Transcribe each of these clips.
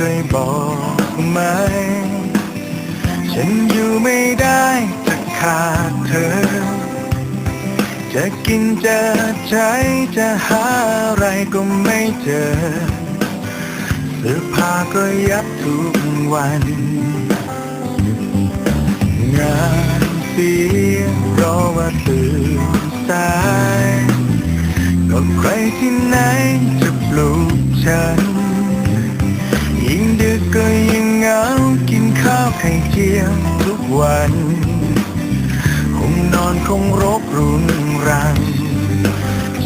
เคยบอกไหม ฉันอยู่ไม่ได้ถ้าขาดเธอ จะกินจะใช้จะหาอะไรก็ไม่เจอเสื้อผ้าก็ยับทุกวันงานเสียเพราะว่าตื่นสายก็ใครที่ไหนจะปลุกฉัน ก็ยิ่งเหงากินข้าวไข่เจียวทุกวัน คงนอนคงรบรุงรัง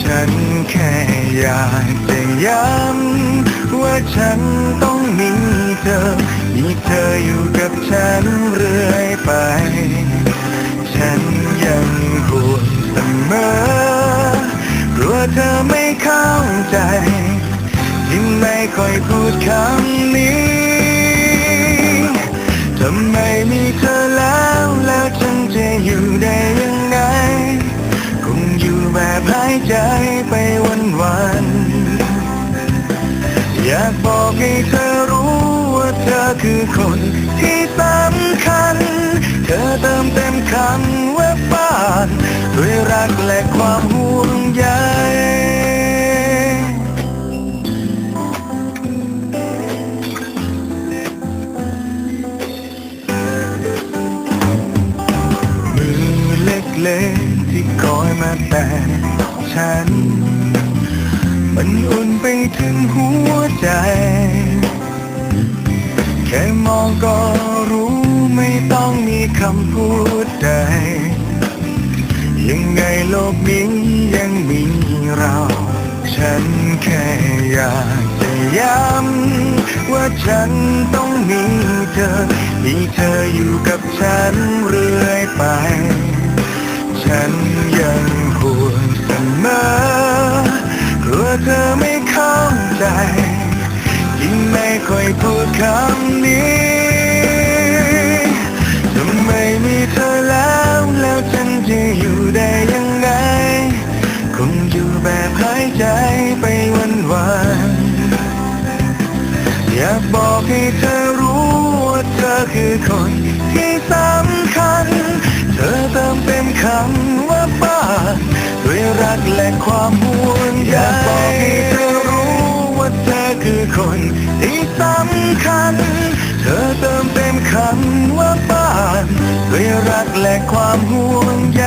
ฉันแค่อยากจะย้ำว่าฉันต้องมีเธอ มีเธออยู่กับฉันเรื่อยไป ฉันยังห่วงเสมอกลัวเธอไม่เข้าใจ ที่ไม่ค่อยพูดคำนี้ ทำไมมีเธอแล้วแล้วฉันจะอยู่ได้ยังไง คงอยู่แบบหายใจไปวันวันอยากบอกให้เธอรู้ว่าเธอคือคน มาแต่ฉัน มันอุ่นไปถึงหัวใจ แค่มองก็รู้ไม่ต้องมีคำพูดใด ยังไงโลกนี้ยังมีเรา ฉันแค่อยากจะย้ำว่าฉันต้องมีเธอ มีเธออยู่กับฉัน บอกให้เธอรู้ว่าเธอคือคนที่สำคัญ เธอเติมเต็มคำว่าบ้านด้วยรักและความห่วงใยอยากบอกให้เธอรู้ว่าเธอคือคนที่สำคัญ เธอเติมเต็มคำว่าบ้านด้วยรักและความห่วงใย